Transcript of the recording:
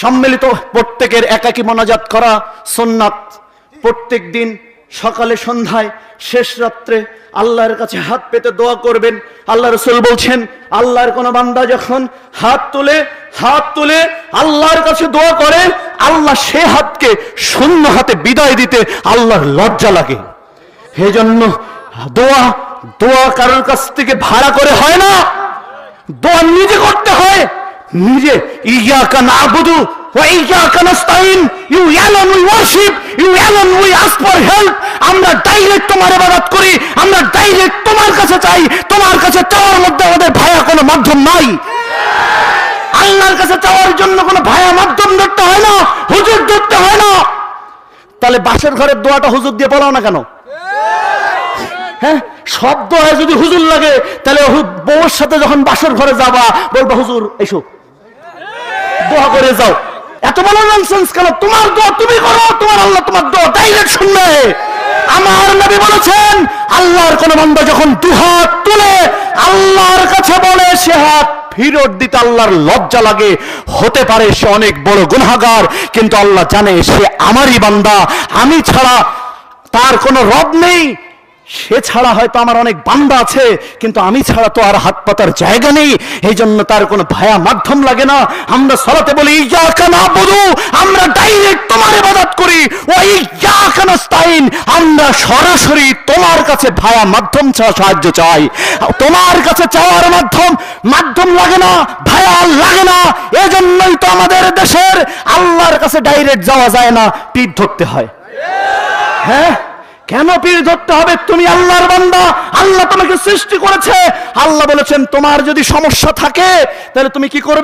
সম্মিলিত প্রত্যেকের একাকী মোনাজাত করা সোননাথ প্রত্যেক দিন সকালে, সন্ধ্যায়, শেষ রাত্রে আল্লাহর কাছে হাত পেতে দোয়া করবেন। আল্লাহ রসুল বলছেন, আল্লাহর কোন বান্দা যখন হাত তুলে হাত তুলে আল্লাহর কাছে দোয়া করে, আল্লাহ সে হাতকে শূন্য হাতে বিদায় দিতে আল্লাহর লজ্জা লাগে। জন্য দোয়া দোয়া কারোর কাছ থেকে ভাড়া করে হয় না। দোয়া নিজে করতে হয়। নিজে you we you we for আমরা ডাইরেক্ট তোমার করি, আমরা ডাইরেক্ট তোমার কাছে চাই, তোমার কাছে চাওয়ার মধ্যে ভায়া মাধ্যম নাই। কাছে চাওয়ার জন্য কোনো ভায়া মাধ্যম হয় না, হুজুর হয় না। তাহলে বাসের ঘরের দোয়াটা হুজুর দিয়ে বলাও না কেন? হ্যাঁ শব্দ হয় যদি হুজুর লাগে, তাহলে বউর সাথে যখন বাসর ঘরে যাবা, বলবা, হুজুর, এসো। দোয়া করে যাও। এত বড় ননসেন্স কেন? তোমার দোয়া তুমি করো, তোমার আল্লাহ তোমার দোয়া ডাইরেক্ট শুনবে। আমার নবী বলেছেন, আল্লাহর কোন বান্দা যখন দুহাত তুলে আল্লাহর কাছে বলে, সে হাত ফিরত দিতে আল্লাহর লজ্জা লাগে। হতে পারে সে অনেক বড় গুনাহগার, কিন্তু আল্লাহ জানে সে আমারই বান্দা। আমি ছাড়া তার কোনো রব নেই। সে ছাড়া হয়তো আমার অনেক বান্দা আছে, কিন্তু আমি ছাড়া তো আর হাত পাতার জায়গা নেই। এই জন্য তার কোনো ভায়া মাধ্যম লাগে না। আমরা সলাতে বলি, ইয়াকা না বধু আমরা ডাইরেক্ট তোমার ইবাদত করি। ওই ইয়াকা নাস্তাইন আমরা সরাসরি তোমার কাছে ভায়া মাধ্যম ছাড়া সাহায্য চাই। তোমার কাছে চাওয়ার মাধ্যম মাধ্যম লাগে না, ভায়া লাগে না। এজন্যই তো আমাদের দেশের আল্লাহর কাছে ডাইরেক্ট যাওয়া যায় না, পিঠ ধরতে হয়। হ্যাঁ? কেন পীর ধরতে হবে? তুমি আল্লাহর বান্দা। আল্লাহ তোমাকে সৃষ্টি করেছে। আল্লাহ বলেছেন, তোমার যদি সমস্যা থাকে, তাহলে তুমি কি করবে?